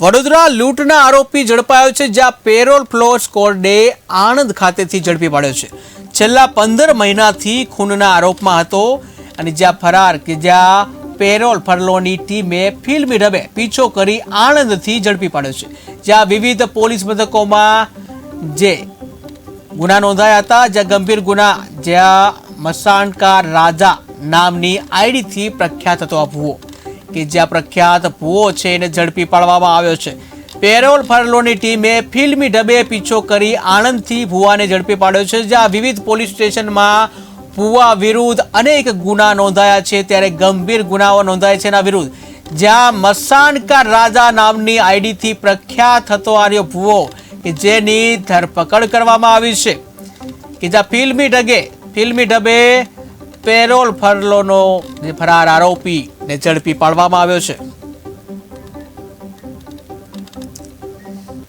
વડોદરા લૂંટના આરોપી ઝડપાયો છે, જ્યાં પેરોલ ફ્લોર સ્કોડે આણંદ ખાતેથી ઝડપી પાડ્યો છે. છેલ્લા પંદર મહિનાથી ખૂનના આરોપમાં હતો અને જ્યાં ફરાર કે જ્યાં પેરોલ ફરલોની ટીમે ફિલ્મી ઢબે પીછો કરી આણંદથી ઝડપી પાડ્યો છે. જ્યાં વિવિધ પોલીસ મથકોમાં જે ગુના નોંધાયા હતા, જ્યાં ગંભીર ગુના, જ્યાં મસાણકાર રાજા નામની આઈડીથી પ્રખ્યાત હતો આ ભૂવો. કે જ્યાં પ્રખ્યાત ભૂવો છે એને ઝડપી પાડવામાં આવ્યો છે. પેરોલ ફરલોની ટીમે ફિલ્મી ઢબે પીછો કરી આણંદથી ભૂવાને ઝડપી પાડ્યો છે, જ્યાં વિવિધ પોલીસ સ્ટેશનમાં ભૂવા વિરુદ્ધ અનેક ગુના નોંધાયા છે, ત્યારે ગંભીર ગુનાઓ નોંધાય છે એના વિરુદ્ધ. જ્યાં મસાણકાર રાજા નામની આઈડીથી પ્રખ્યાત હતો આર્યો ભૂવો, કે જેની ધરપકડ કરવામાં આવી છે. કે જ્યાં ફિલ્મી ઢગે ફિલ્મી ઢબે પેરોલ ફરલોનો ફરાર આરોપીને ઝડપી પાડવામાં આવ્યો છે.